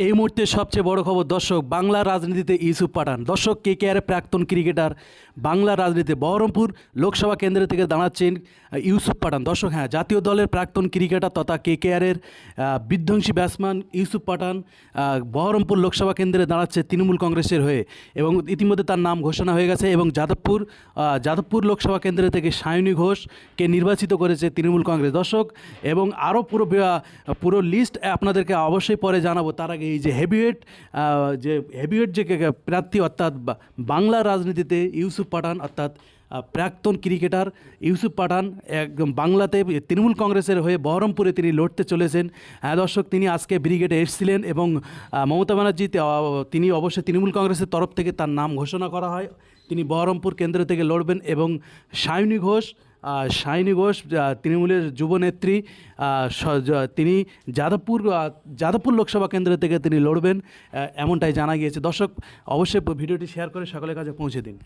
এই মুহূর্তে সবচেয়ে বড় খবর, দর্শক, বাংলা রাজনীতিতে ইউসুফ পাঠান। দর্শক, কে কে আর প্রাক্তন ক্রিকেটার বাংলা রাজনীতিতে বহরমপুর লোকসভা কেন্দ্র থেকে দাঁড়াচ্ছেন ইউসুফ পাঠান। দর্শক হ্যাঁ জাতীয় দলের প্রাক্তন ক্রিকেটার তথা কে কে আরের বিধ্বংসী ব্যাটসম্যান ইউসুফ পাঠান বহরমপুর লোকসভা কেন্দ্রে দাঁড়াচ্ছে তৃণমূল কংগ্রেসের হয়ে এবং ইতিমধ্যে তার নাম ঘোষণা হয়ে গেছে এবং যাদবপুর যাদবপুর লোকসভা কেন্দ্র থেকে সায়নী ঘোষকে নির্বাচিত করেছে তৃণমূল কংগ্রেস। দর্শক, এবং আরও পুরো পুরো লিস্ট আপনাদেরকে অবশ্যই পরে জানাব। তার আগে এই যে হেভিওয়েট যে হেভিওয়েট যে প্রার্থী অর্থাৎ বাংলা রাজনীতিতে ইউসুফ পাঠান অর্থাৎ প্রাক্তন ক্রিকেটার ইউসুফ পাঠান একদম বাংলাতে তৃণমূল কংগ্রেসের হয়ে বহরমপুরে তিনি লড়তে চলেছেন। হ্যাঁ দর্শক, তিনি আজকে ব্রিগেডে এসেছিলেন এবং মমতা ব্যানার্জি তিনি অবশ্যই তৃণমূল কংগ্রেসের তরফ থেকে তার নাম ঘোষণা করা হয়। তিনি বহরমপুর কেন্দ্র থেকে লড়বেন এবং সায়নী ঘোষ আহ, ঘোষ তৃণমূলের যুবনেত্রী তিনি যাদবপুর যাদবপুর লোকসভা কেন্দ্র থেকে তিনি লড়বেন এমনটাই জানা গিয়েছে। দর্শক অবশ্যই ভিডিওটি শেয়ার করে সকলের কাছে পৌঁছে দিন।